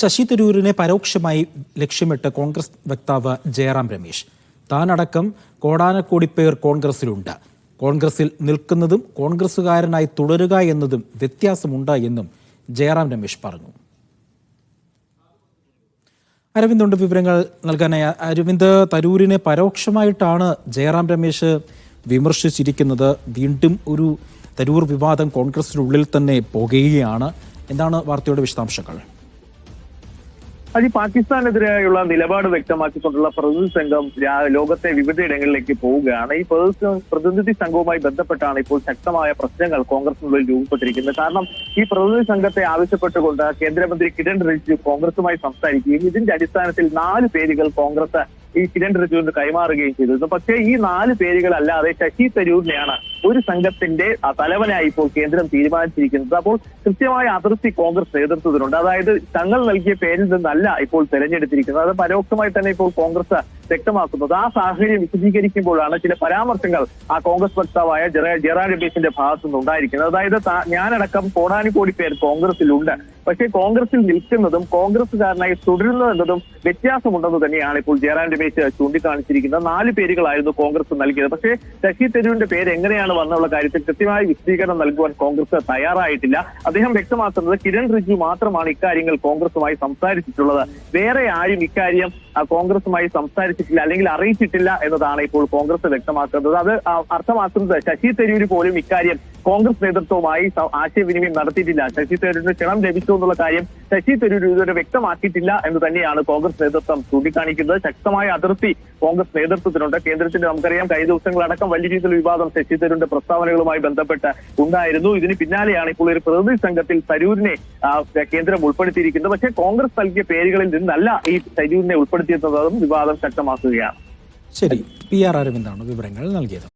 ശശി തരൂരിനെ പരോക്ഷമായി ലക്ഷ്യമിട്ട് കോൺഗ്രസ് വക്താവ് ജയറാം രമേശ്. താനടക്കം കോടാനക്കോടി പേർ കോൺഗ്രസിലുണ്ട്. കോൺഗ്രസിൽ നിൽക്കുന്നതും കോൺഗ്രസുകാരനായി തുടരുക എന്നതും വ്യത്യാസമുണ്ട് എന്നും ജയറാം രമേശ് പറഞ്ഞു. അരവിന്ദുണ്ട് വിവരങ്ങൾ നൽകാനായി. അരവിന്ദ് തരൂരിനെ പരോക്ഷമായിട്ടാണ് ജയറാം രമേശ് വിമർശിച്ചിരിക്കുന്നത്. വീണ്ടും ഒരു തരൂർ വിവാദം കോൺഗ്രസിനുള്ളിൽ തന്നെ പോകുകയാണ്. എന്താണ് വാർത്തയുടെ വിശദാംശങ്ങൾ? അത് ഈ പാകിസ്ഥാനെതിരെയുള്ള നിലപാട് വ്യക്തമാക്കിക്കൊണ്ടുള്ള പ്രതിനിധി സംഘം ലോകത്തെ വിവിധ വിവിധയിടങ്ങളിലേക്ക് പോവുകയാണ്. ഈ പ്രതിനിധി- സംഘവുമായി ബന്ധപ്പെട്ടാണ് ഇപ്പോൾ ശക്തമായ പ്രശ്നങ്ങൾ കോൺഗ്രസിനുള്ളിൽ രൂപപ്പെട്ടിരിക്കുന്നത്. കാരണം ഈ പ്രതിനിധി സംഘത്തെ ആവശ്യപ്പെട്ടുകൊണ്ട് കേന്ദ്രമന്ത്രി കിരൺ റിജിജു കോൺഗ്രസുമായി സംസാരിക്കുകയും ഇതിന്റെ അടിസ്ഥാനത്തിൽ നാല് പേരുകൾ കോൺഗ്രസ് ഈ കിരൺ റിജിജുവിന് കൈമാറുകയും ചെയ്തിരുന്നു. പക്ഷേ ഈ നാല് പേരുകൾ അല്ലാതെ ശശി തരൂരിനെയാണ് ഒരു സംഘത്തിന്റെ തലവനായി ഇപ്പോൾ കേന്ദ്രം തീരുമാനിച്ചിരിക്കുന്നത്. അപ്പോൾ കൃത്യമായ അതിർത്തി കോൺഗ്രസ് നേതൃത്വത്തിനുണ്ട്. അതായത് തങ്ങൾ നൽകിയ പേരിൽ നിന്നല്ല ഇപ്പോൾ തെരഞ്ഞെടുത്തിരിക്കുന്നത്. അത് പരോക്ഷമായി തന്നെ ഇപ്പോൾ കോൺഗ്രസ് വ്യക്തമാക്കുന്നത്. ആ സാഹചര്യം വിശദീകരിക്കുമ്പോഴാണ് ചില പരാമർശങ്ങൾ ആ കോൺഗ്രസ് വക്താവായ ജെറ- രമേശിന്റെ ഭാഗത്തു നിന്ന് ഉണ്ടായിരിക്കുന്നത് അതായത് ഞാനടക്കം കോടാനുകോടി പേർ കോൺഗ്രസിലുണ്ട്. പക്ഷേ കോൺഗ്രസിൽ നിൽക്കുന്നതും കോൺഗ്രസുകാരനായി തുടരുന്നതെന്നതും വ്യത്യാസമുണ്ടെന്ന് തന്നെയാണ് ഇപ്പോൾ ജയറാം രമേശ് ചൂണ്ടിക്കാണിച്ചിരിക്കുന്നത്. നാല് പേരുകളായിരുന്നു കോൺഗ്രസ് നൽകിയത്. പക്ഷേ ശശി തരൂരിന്റെ പേര് എങ്ങനെയാണ് വന്നുള്ള കാര്യത്തിൽ കൃത്യമായ വിശദീകരണം നൽകുവാൻ കോൺഗ്രസ് തയ്യാറായിട്ടില്ല. അദ്ദേഹം വ്യക്തമാക്കുന്നത് കിരൺ റിജു മാത്രമാണ് ഇക്കാര്യങ്ങൾ കോൺഗ്രസുമായി സംസാരിച്ചിട്ടുള്ളത്. വേറെ ആരും ഇക്കാര്യം കോൺഗ്രസുമായി കോൺഗ്രസുമായി സംസാരിച്ചിട്ടില്ല അല്ലെങ്കിൽ അറിയിച്ചിട്ടില്ല എന്നതാണ് ഇപ്പോൾ കോൺഗ്രസ് വ്യക്തമാക്കുന്നത്. അത് അർത്ഥമാക്കുന്നത് ശശി തരൂര് പോലും ഇക്കാര്യം കോൺഗ്രസ് നേതൃത്വവുമായി ആശയവിനിമയം നടത്തിയിട്ടില്ല. ശശി തരൂരിന് ക്ഷണം ലഭിച്ചു എന്നുള്ള കാര്യം ശശി തരൂർ ഇതുവരെ വ്യക്തമാക്കിയിട്ടില്ല എന്ന് തന്നെയാണ് കോൺഗ്രസ് നേതൃത്വം ചൂണ്ടിക്കാണിക്കുന്നത്. ശക്തമായ അതിർത്തി കോൺഗ്രസ് നേതൃത്വത്തിനുണ്ട്. കേന്ദ്രത്തിന്റെ നമുക്കറിയാം കഴിഞ്ഞ ദിവസങ്ങളടക്കം വലിയ രീതിയിൽ വിവാദം ശശി തരൂരിന്റെ പ്രസ്താവനകളുമായി ബന്ധപ്പെട്ട് ഉണ്ടായിരുന്നു. ഇതിന് പിന്നാലെയാണ് ഇപ്പോൾ ഒരു പ്രതിനിധി സംഘത്തിൽ തരൂരിനെ കേന്ദ്രം ഉൾപ്പെടുത്തിയിരിക്കുന്നത്. പക്ഷേ കോൺഗ്രസ് നൽകിയ പേരുകളിൽ നിന്നല്ല ഈ തരൂരിനെ ഉൾപ്പെടുത്തിയിരുന്നതും. വിവാദം ശക്തമാക്കുകയാണ്. ശരി. പി ആർ അരവിന്ദാണ് വിവരങ്ങൾ നൽകിയത്.